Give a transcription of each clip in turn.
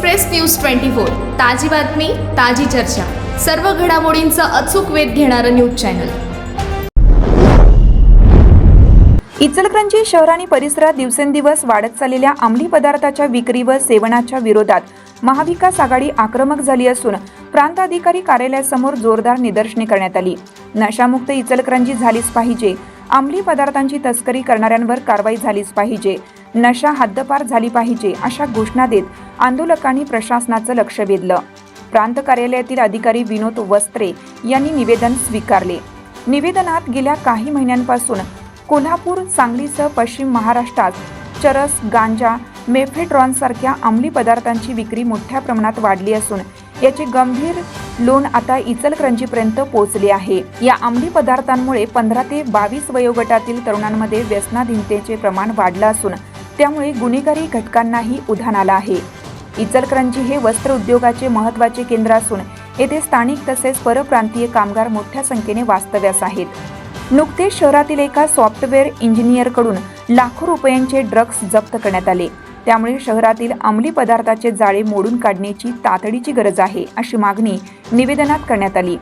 Express news twenty four ताजी बातमी ताजी चर्चा. सर्व घडामोडींचा अचूक वेध घेणारं न्यूज चॅनल. इचलकरंजी शहर आणि परिसरात दिवसेंदिवस वाढत चाललेल्या अंमली पदार्थाच्या विक्री व सेवनाच्या विरोधात महाविकास आघाडी आक्रमक झाली असून प्रांत अधिकारी कार्यालयासमोर जोरदार निदर्शने करण्यात आली. नशामुक्त इचलकरंजी झालीच पाहिजे. अंमली पदार्थांची तस्करी करणाऱ्यांवर कारवाई झालीच पाहिजे. नशा हद्दपार झाली पाहिजे अशा घोषणा देत आंदोलकांनी प्रशासनाचं लक्ष वेधलं. प्रांत कार्यालयातील अधिकारी विनोद वस्त्रे यांनी निवेदन स्वीकारले. निवेदनात गेल्या काही महिन्यांपासून कोल्हापूर सांगलीसह पश्चिम महाराष्ट्रात चरस गांजा मेफेड्रॉनसारख्या अंमली पदार्थांची विक्री मोठ्या प्रमाणात वाढली असून याचे गंभीर लोण आता इचलकरंजीपर्यंत पोहोचले आहे. या अंमली पदार्थांमुळे पंधरा ते बावीस वयोगटातील तरुणांमध्ये व्यसनाधीनतेचे प्रमाण वाढलं असून त्यामुळे गुन्हेगारी घटकांनाही उधाण आलं आहे. इचलकरंजी हे वस्त्र उद्योगाचे महत्त्वाचे केंद्र असून येथे स्थानिक तसेच परप्रांतीय कामगार मोठ्या संख्येने वास्तव्यास आहेत. नुकतेच शहरातील एका सॉफ्टवेअर इंजिनियरकडून लाखो रुपयांचे ड्रग्ज जप्त करण्यात आले. त्यामुळे शहरातील अंमली पदार्थाचे जाळे मोडून काढण्याची तातडीची गरज आहे अशी मागणी निवेदनात करण्यात आली.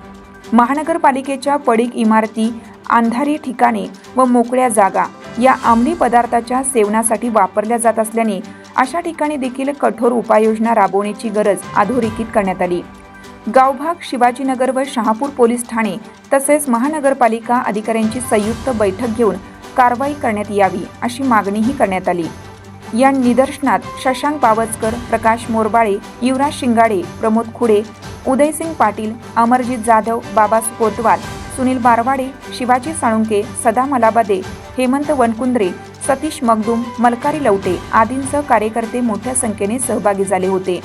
महानगरपालिकेच्या पडीक इमारती अंधारी ठिकाणे व मोकळ्या जागा या अंमली पदार्थाच्या सेवनासाठी वापरल्या जात असल्याने अशा ठिकाणी देखील कठोर उपाययोजना राबवण्याची गरज अधोरेखित करण्यात आली. गावभाग शिवाजीनगर व शहापूर पोलीस ठाणे तसेच महानगरपालिका अधिकाऱ्यांची संयुक्त बैठक घेऊन कारवाई करण्यात यावी अशी मागणीही करण्यात आली. या निदर्शनात शशांक पावसकर प्रकाश मोरबाळे युवराज शिंगाडे प्रमोद खुडे उदयसिंग पाटील अमरजीत जाधव बाबा कोतवाल सुनील बारवाडे शिवाजी साळुंके सदा मलाबादे हेमंत वनकुंद्रे सतीश मगदूम मलकारी लवटे आदींसह कार्यकर्ते मोठ्या संख्येने सहभागी झाले होते.